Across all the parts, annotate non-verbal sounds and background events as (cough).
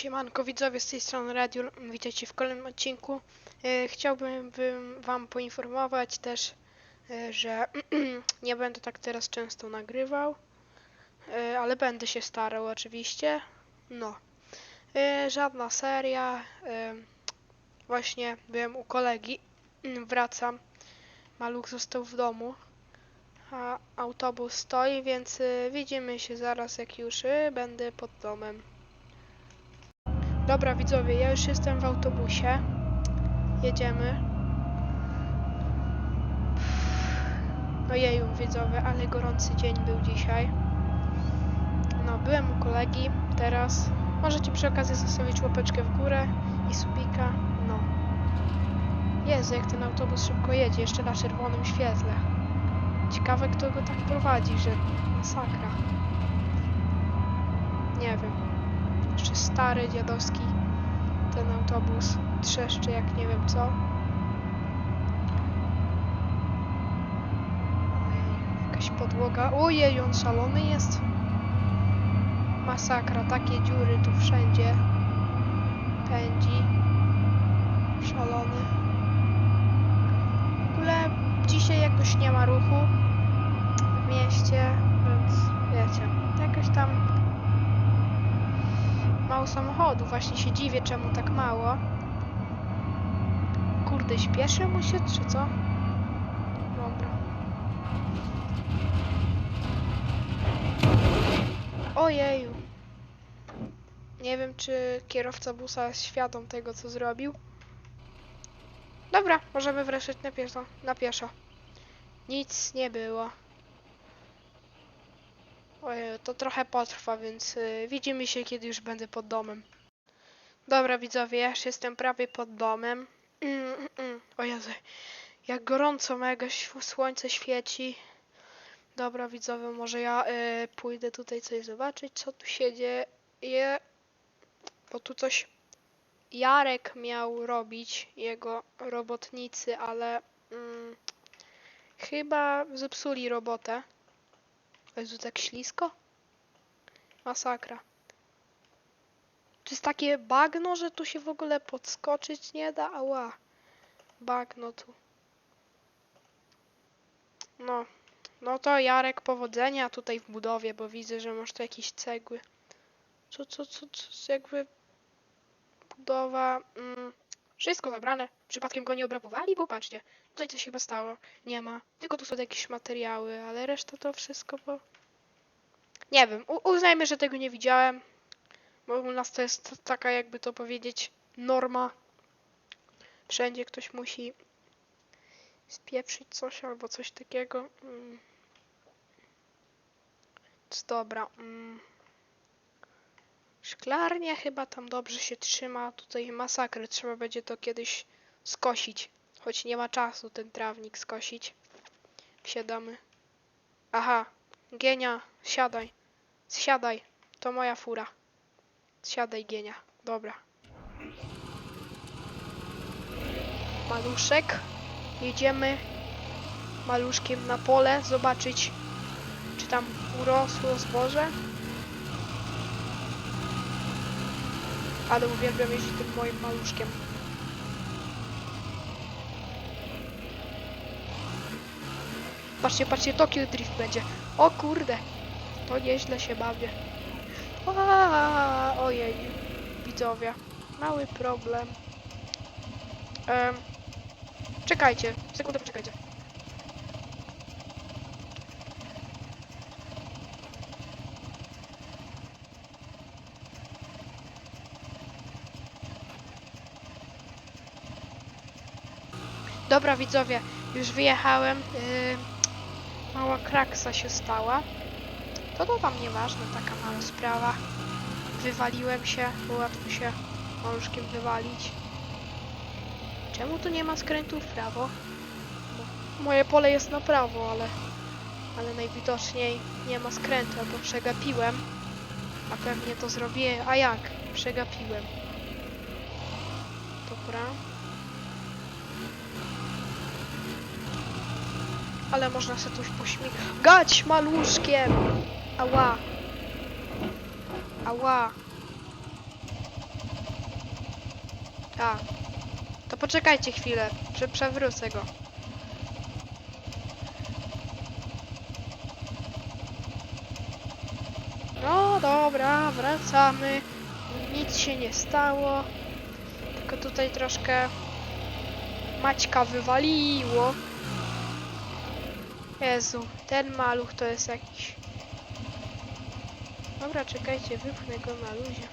Siemanko widzowie z tej strony Radio, witajcie w kolejnym odcinku. E, Chciałbym wam poinformować też, e, że (clears throat) nie będę tak teraz często nagrywał, e, ale będę się starał oczywiście. No, żadna seria. Właśnie byłem u kolegi, wracam. Maluch został w domu, a autobus stoi, więc widzimy się zaraz jak już będę pod domem. Dobra widzowie, ja już jestem w autobusie. Jedziemy. Ojeju widzowie, ale gorący dzień był dzisiaj. No, byłem u kolegi, teraz możecie przy okazji zostawić łapeczkę w górę i subika. No. Jezu, jak ten autobus szybko jedzie, jeszcze na czerwonym świetle. Ciekawe, kto go tak prowadzi, że masakra. Nie wiem. Jeszcze stary, dziadowski ten autobus trzeszczy jak nie wiem co. Jakaś podłoga. Ojej, on szalony jest. Masakra, takie dziury tu wszędzie. Pędzi. Szalony. W ogóle dzisiaj jakoś nie ma ruchu w mieście, więc wiecie, jakoś tam mało samochodów. Właśnie się dziwię, czemu tak mało. Kurde, śpieszy mu się, czy co? Dobra. Ojeju. Nie wiem, czy kierowca busa jest świadom tego, co zrobił. Dobra, możemy wreszcie na pieszo. Na pieszo. Nic nie było. To trochę potrwa, więc y, widzimy się, kiedy już będę pod domem. Dobra, widzowie, ja już jestem prawie pod domem. Mm, mm, mm. O Jezu, jak gorąco mega słońce świeci. Dobra, widzowie, może ja y, pójdę tutaj coś zobaczyć, co tu się dzieje. Bo tu coś Jarek miał robić, jego robotnicy, ale mm, chyba zepsuli robotę. Jezu, tak ślisko? Masakra. To jest takie bagno, że tu się w ogóle podskoczyć nie da? Ała. Bagno tu. No. No to Jarek, powodzenia tutaj w budowie, bo widzę, że masz tu jakieś cegły. Co, co, co, co, jakby budowa... Mm, wszystko zabrane. Przypadkiem go nie obrabowali? Bo patrzcie, tutaj coś chyba stało. Nie ma. Tylko tu są jakieś materiały, ale reszta to wszystko, bo... Nie wiem, u- uznajmy, że tego nie widziałem. Bo u nas to jest taka, jakby to powiedzieć, norma. Wszędzie ktoś musi spieprzyć coś albo coś takiego. Mm. Dobra. Mm. Szklarnia chyba tam dobrze się trzyma. Tutaj masakry. Trzeba będzie to kiedyś skosić. Choć nie ma czasu ten trawnik skosić. Wsiadamy. Aha. Genia, siadaj. Siadaj. To moja fura. Siadaj, Gienia. Dobra. Maluszek. Jedziemy maluszkiem na pole zobaczyć, czy tam urosło zboże. Ale uwielbiam jeździć tym moim maluszkiem. Patrzcie, patrzcie, Tokyo Drift będzie. O kurde, to nieźle się bawię. Aaaa, ojej, widzowie, mały problem. Em, czekajcie, sekundę poczekajcie. Dobra widzowie, już wyjechałem. Yy, mała kraksa się stała. To to tam nieważne, taka mała sprawa. Wywaliłem się, bo łatwo się maluszkiem wywalić. Czemu tu nie ma skrętu w prawo? Bo moje pole jest na prawo, ale, ale najwidoczniej nie ma skrętu, albo przegapiłem. A pewnie to zrobię. A jak? Przegapiłem. Dobra. Ale można sobie coś pośmigać. Gać maluszkiem! Ała. Ała. Tak. To poczekajcie chwilę, prze przewrócę go. No dobra, wracamy. Nic się nie stało. Tylko tutaj troszkę Maćka wywaliło. Jezu, ten maluch to jest jakiś... Dobra, czekajcie, wypchnę go na luzie.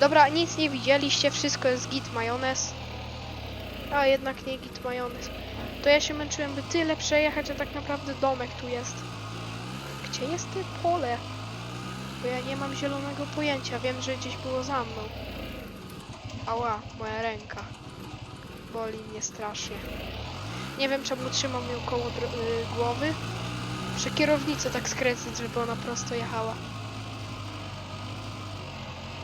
Dobra, nic nie widzieliście, wszystko jest git majonez. A jednak nie git majonez. To ja się męczyłem, by tyle przejechać, a tak naprawdę domek tu jest. Gdzie jest te pole? Bo ja nie mam zielonego pojęcia, wiem, że gdzieś było za mną. Ała, moja ręka. Boli mnie strasznie. Nie wiem, czemu trzymam ją koło dro- y, głowy. Przy kierownicy tak skręcać, żeby ona prosto jechała.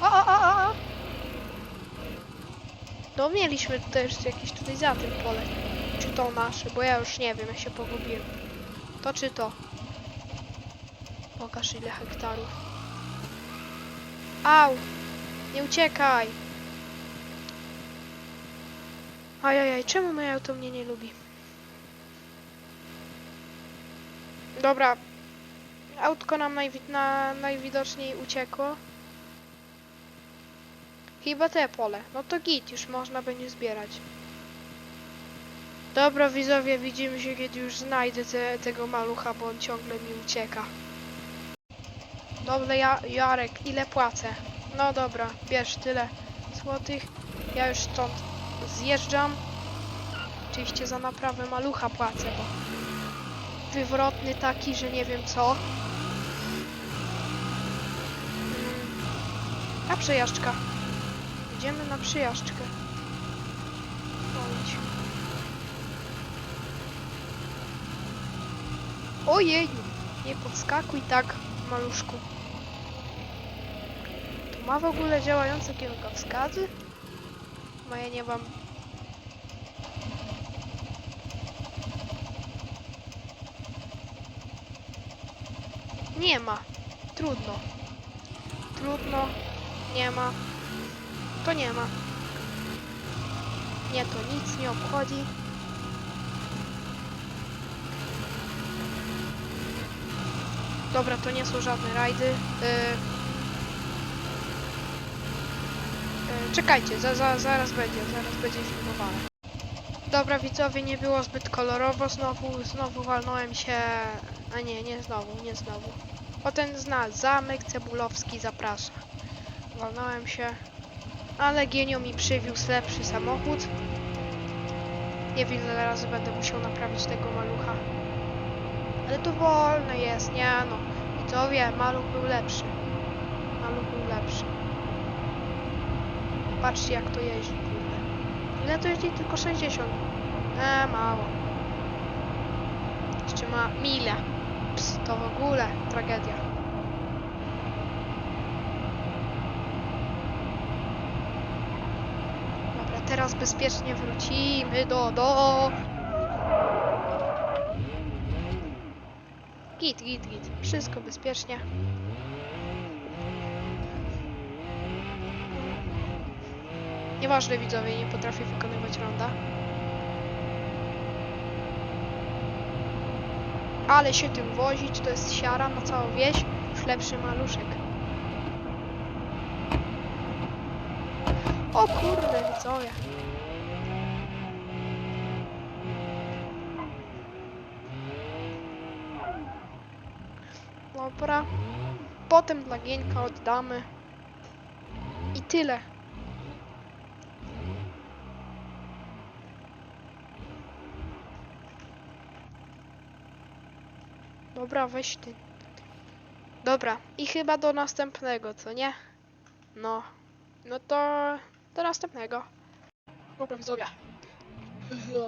A, a, a, a, a. No mieliśmy też jakieś tutaj za tym pole. Czy to nasze, bo ja już nie wiem, ja się pogubiłem. To czy to? Pokaż ile hektarów. Au! Nie uciekaj! Ajajaj, czemu moje auto mnie nie lubi? Dobra. Autko nam najwi- na, najwidoczniej uciekło. Chyba te pole. No to git, już można będzie zbierać. Dobra widzowie, widzimy się kiedy już znajdę te, tego malucha, bo on ciągle mi ucieka. Dobra, ja, Jarek, ile płacę? No dobra, bierz tyle złotych. Ja już stąd zjeżdżam. Oczywiście za naprawę malucha płacę, bo wywrotny taki, że nie wiem co. Mm. A przejażdżka. Idziemy na przejażdżkę. Ojć. Ojeju, nie podskakuj tak, maluszku. To ma w ogóle działające kierunkowskazy? No ja nie mam. Nie ma. Trudno. Trudno. Nie ma. To nie ma. Nie, to nic nie obchodzi. Dobra, to nie są żadne rajdy. Yy... Yy, czekajcie, za, za, zaraz będzie, zaraz będzie filmowane. Dobra, widzowie, nie było zbyt kolorowo. Znowu, znowu walnąłem się... A nie, nie znowu, nie znowu. O ten zna, zamek cebulowski zaprasza. Walnąłem się, ale Genio mi przywiózł lepszy samochód. Nie wiem ile razy będę musiał naprawić tego malucha. Ale to wolne jest, nie no. Widzowie, maluch był lepszy. Maluch był lepszy. Patrzcie jak to jeździ, kurde. Ile to jeździ? Tylko 60. E, mało. Jeszcze ma milę. Ps, to w ogóle tragedia. Dobra, teraz bezpiecznie wrócimy do do. Git, git, git. Wszystko bezpiecznie. Nieważne widzowie, nie potrafię wykonywać ronda. Ale się tym wozić, to jest siara na całą wieś. Już lepszy maluszek. O kurde, widzowie. Dobra. Potem dla Gieńka oddamy. I tyle. Dobra, weź ty. Dobra, i chyba do następnego, co nie? No. No to do następnego. Dobra, widzowie.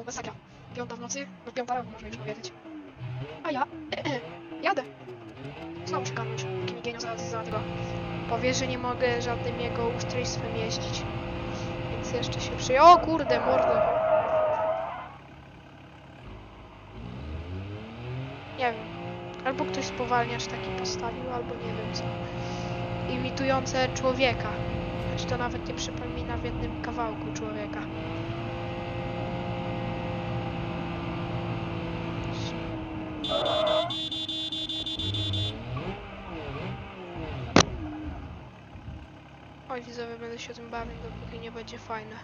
Masakra. Piąta w nocy, no piąta rano można już powiedzieć. A ja (clears throat) jadę. Znowu przekonać, jaki mi genio za, za tego powie, że nie mogę żadnym jego ustrojstwem jeździć. Więc jeszcze się przyję. O kurde, mordo. Nie wiem. Albo ktoś spowalniacz taki postawił, albo nie wiem co. Imitujące człowieka. jechać, to nawet nie przypomina w jednym kawałku człowieka. Oj, widzowie, będę się tym bawił, dopóki nie będzie fajne.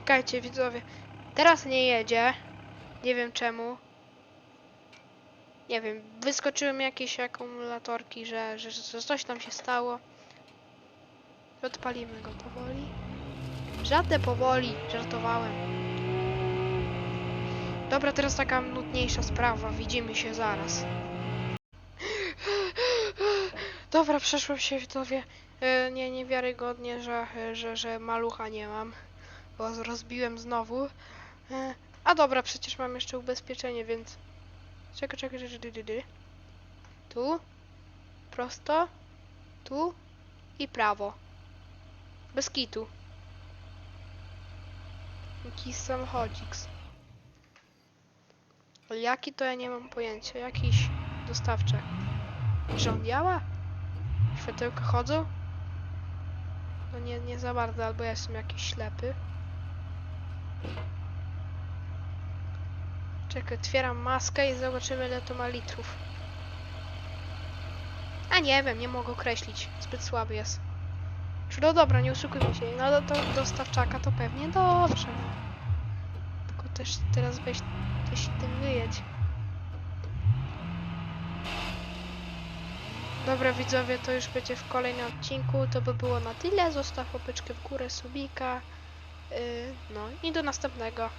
Czekajcie, widzowie. Teraz nie jedzie. Nie wiem czemu. Nie wiem, wyskoczyły mi jakieś akumulatorki, że, że, że coś tam się stało. Odpalimy go powoli. Żadne powoli, żartowałem. Dobra, teraz taka nudniejsza sprawa. Widzimy się zaraz. Dobra, przeszłem się widzowie. E, Nie, niewiarygodnie, że, że, że malucha nie mam. Bo rozbiłem znowu. E, A dobra, przecież mam jeszcze ubezpieczenie, więc... Czekaj, czekaj, czekaj. Tu. Prosto. Tu. I prawo. Bez kitu. Jakiś samochodziks. Ale Jaki to ja nie mam pojęcia. Jakiś dostawczy. Czy on działa? Światełka chodzą? No nie, nie za bardzo, albo ja jestem jakiś ślepy. Czekaj, otwieram maskę i zobaczymy ile to ma litrów. A nie wiem, nie mogę określić. Zbyt słaby jest. Czy no dobra, nie oszukujmy się. No do, do dostawczaka to pewnie dobrze. Tylko też teraz weź coś tym wyjedź. Dobra widzowie, to już będzie w kolejnym odcinku. To by było na tyle. Zostaw łapeczkę w górę, subika. Yy, no i do następnego.